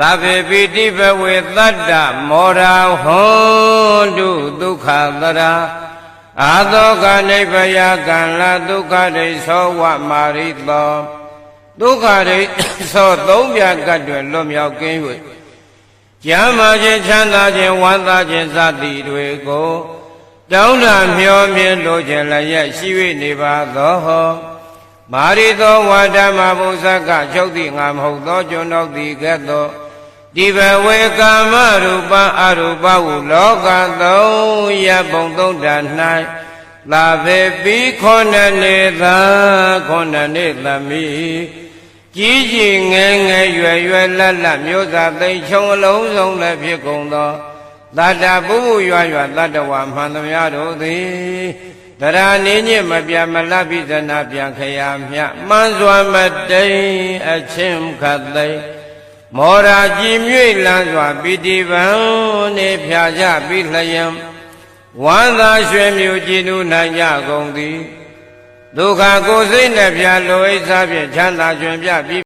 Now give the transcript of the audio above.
သဗ္ဗေပိတိဘဝေတတ္တမောရာဟွန်တုဒုက္ခတရာအာသောကနိဗ္ဗယကံလဒုက္ခဒိသောဝမာရိသောဒုက္ခဒိသောသုံးပြကတ်တွင်လွတ်မြောက်ကင်း၍ကျမ်းမာခြင်းချမ်းသာခြင်းဝမ်းသာခြင်းစသည်တွေကိုတောင်းတမျှော်မြင်လိုခြင်းလည်းရရှိ၍နေပါသောဟော မာရိသောဝါဓမ္မဘုဇကချုပ်သည်ငါမဟုတ်သောကျွန်တော်သည်ကဲ့သို့ဒီဘဝေကာမရူပအရူပဟုလောကသုံးရပုံသုံးတန်၌လာပေပြီးခွန်နေသာခွန်နေသမီးကြီးကြီးငယ်ငယ်ရွယ်ရွယ်လတ်လတ်မျိုးစားသိမ်းချုံအလုံးစုံလည်းဖြစ်ကုန်သောတတ္တပုဗ္ဗရွာရွာတတ္တဝါမှန်သမျှတို့သည် တရာနေညစ်မပြတ်မလတ်ပိသနာပြန်ခရာမြမှန်စွာမတိန်အချင်းခတ်သိမ်းမောရာကြည်မြွေလန်းစွာပိတိဗံနေဖြာကြပြီးလျံဝမ်းသာရွှေမြူကြည်နူးနိုင်ကြကုန်သည်ဒုက္ခကိုယ်စိတ်နှပြလိုအိစ္ဆာဖြင့်ချမ်းသာကျွင်ပြပြီး